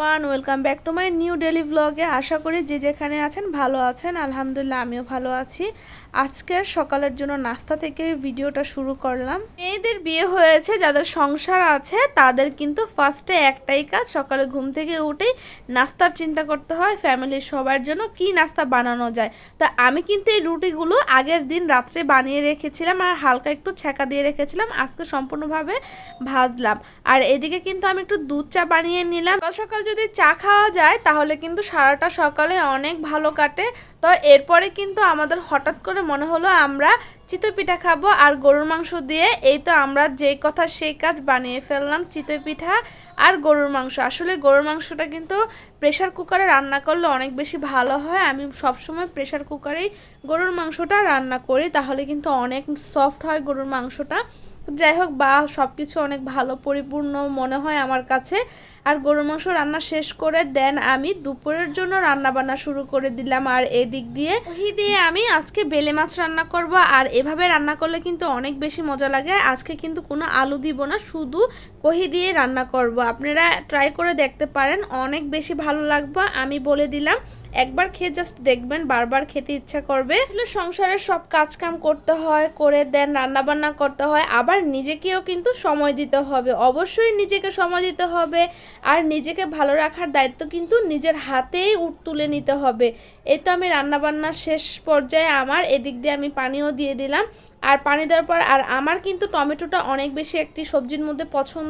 Everyone welcome back to my new daily ব্লগে আশা করি যে যেখানে আছেন ভালো আছেন, আলহামদুলিল্লাহ আমিও ভালো আছি। আজকের সকালের জন্য নাস্তা থেকে ভিডিওটা শুরু করলাম। মেয়েদের বিয়ে হয়েছে, যাদের সংসার আছে, তাদের কিন্তু ফার্স্টে একটাই কাজ, সকালে ঘুম থেকে উঠেই নাস্তার চিন্তা করতে হয় ফ্যামিলির সবার জন্য কি নাস্তা বানানো যায়। তা আমি কিন্তু এই রুটিগুলো আগের দিন রাত্রে বানিয়ে রেখেছিলাম আর হালকা একটু ছ্যাঁকা দিয়ে রেখেছিলাম, আজকে সম্পূর্ণভাবে ভাজলাম। আর এদিকে কিন্তু আমি একটু দুধ চা বানিয়ে নিলাম। সকাল সকাল যদি চা খাওয়া যায়, তাহলে কিন্তু সারাটা সকালে অনেক ভালো কাটে। তো এরপরে কিন্তু আমাদের হঠাৎ করে মনে হলো আমরা চিতই পিঠা খাব আর গরুর মাংস দিয়ে। এই তো আমরা যেই কথা সেই কাজ বানিয়ে ফেললাম চিতই পিঠা আর গরুর মাংস। আসলে গরুর মাংসটা কিন্তু প্রেশার কুকারে রান্না করলে অনেক বেশি ভালো হয়। আমি সবসময় প্রেশার কুকারেই গরুর মাংসটা রান্না করি, তাহলে কিন্তু অনেক সফট হয় গরুর মাংসটা। যাই হোক, বা সব কিছু অনেক ভালো পরিপূর্ণ মনে হয় আমার কাছে। আর গরুর মাংস রান্না শেষ করে দেন আমি, দুপুরের জন্য রান্না বান্না শুরু করে দিলাম। আর এদিক দিয়ে ওহি দিয়ে আমি আজকে বেলে মাছ রান্না করব। আর এভাবে রান্না করলে কিন্তু অনেক বেশি মজা লাগে। আজকে কিন্তু কোনো আলু দিব না, শুধু কহি দিয়ে রান্না করব। আপনারা ট্রাই করে দেখতে পারেন, অনেক বেশি ভালো লাগবে। আমি বলে দিলাম, একবার খেয়ে জাস্ট দেখবেন, বারবার খেতে ইচ্ছা করবে। আসলে সংসারের সব কাজ কাম করতে হয়, করে দেন রান্না বান্না করতে হয়, আবার নিজেকেও কিন্তু সময় দিতে হবে। অবশ্যই নিজেকে সময় দিতে হবে, আর নিজেকে ভালো রাখার দায়িত্ব কিন্তু নিজের হাতেই উঠ তুলে নিতে হবে। এই তো আমি রান্নাবান্নার শেষ পর্যায়ে আমার, এদিক দিয়ে আমি পানিও দিয়ে দিলাম। আর পানি দেওয়ার পর, আর আমার কিন্তু টমেটোটা অনেক বেশি একটি সবজির মধ্যে পছন্দ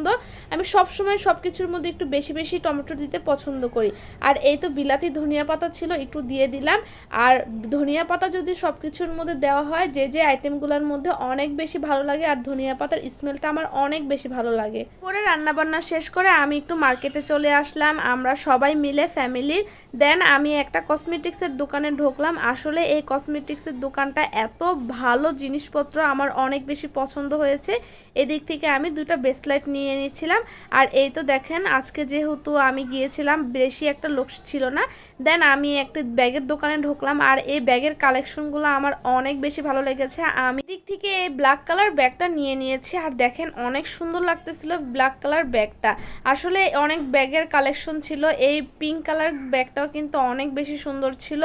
আমি সব সময় সব কিছুর মধ্যে একটু বেশি বেশি টমেটো দিতে পছন্দ করি। আর এই তো বিলাতি ধনিয়া পাতা ছিল, একটু দিয়ে দিলাম। আর ধনিয়া পাতা যদি সব কিছুর মধ্যে দেওয়া হয়, যে যে আইটেমগুলোর মধ্যে অনেক বেশি ভালো লাগে আর ধনিয়া পাতার স্মেলটা আমার অনেক বেশি ভালো লাগে। পরে রান্নাবান্না শেষ করে আমি একটু মার্কেটে চলে আসলাম। আমরা সবাই মিলে ফ্যামিলির দেন আমি একটা কসমেটিক্সের দোকানে ঢুকলাম। আসলে এই কসমেটিক্সের দোকানটা এত ভালো জিনিসপত্র আমার অনেক বেশি পছন্দ হয়েছে। এদিক থেকে আমি দুটো ব্রেসলেট নিয়ে নিয়েছিলাম। আর এই তো দেখেন, আজকে যেহেতু আমি গিয়েছিলাম, বেশি একটা লোক ছিল না। দেন আমি একটা ব্যাগের দোকানে ঢুকলাম আর এই ব্যাগের কালেকশনগুলো আমার অনেক বেশি ভালো লেগেছে। আমি দিক থেকে এই ব্ল্যাক কালার ব্যাগটা নিয়ে নিয়েছি আর দেখেন অনেক সুন্দর লাগতেছিল ব্ল্যাক কালার ব্যাগটা। আসলে অনেক ব্যাগের কালেকশন ছিল, এই পিঙ্ক কালার ব্যাগটাও কিন্তু অনেক বেশি সুন্দর ছিল,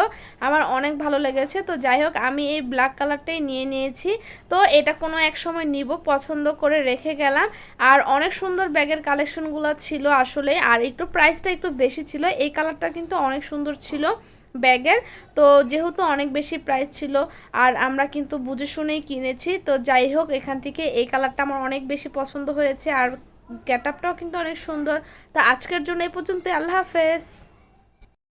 আমার অনেক ভালো লেগেছে। তো যাই হোক, আমি এই ব্ল্যাক কালারটাই নিয়ে নিয়েছি। তো এটা কোনো এক সময় নিব, পছন্দ করে রেখে গেলাম। আর অনেক সুন্দর ব্যাগের কালেকশনগুলো ছিল আসলে, আর একটু প্রাইসটা একটু বেশি ছিল। এই কালারটা কিন্তু অনেক সুন্দর ছিল ব্যাগের। তো যেহেতু অনেক বেশি প্রাইস ছিল, আর আমরা কিন্তু বুঝে শুনেই কিনেছি, তো যাই হোক, এখান থেকে এই কালারটা আমার অনেক বেশি পছন্দ হয়েছে, আর গেট আপটাও কিন্তু অনেক সুন্দর। তো আজকের জন্য এই পর্যন্ত আল্লাহ হাফেজ।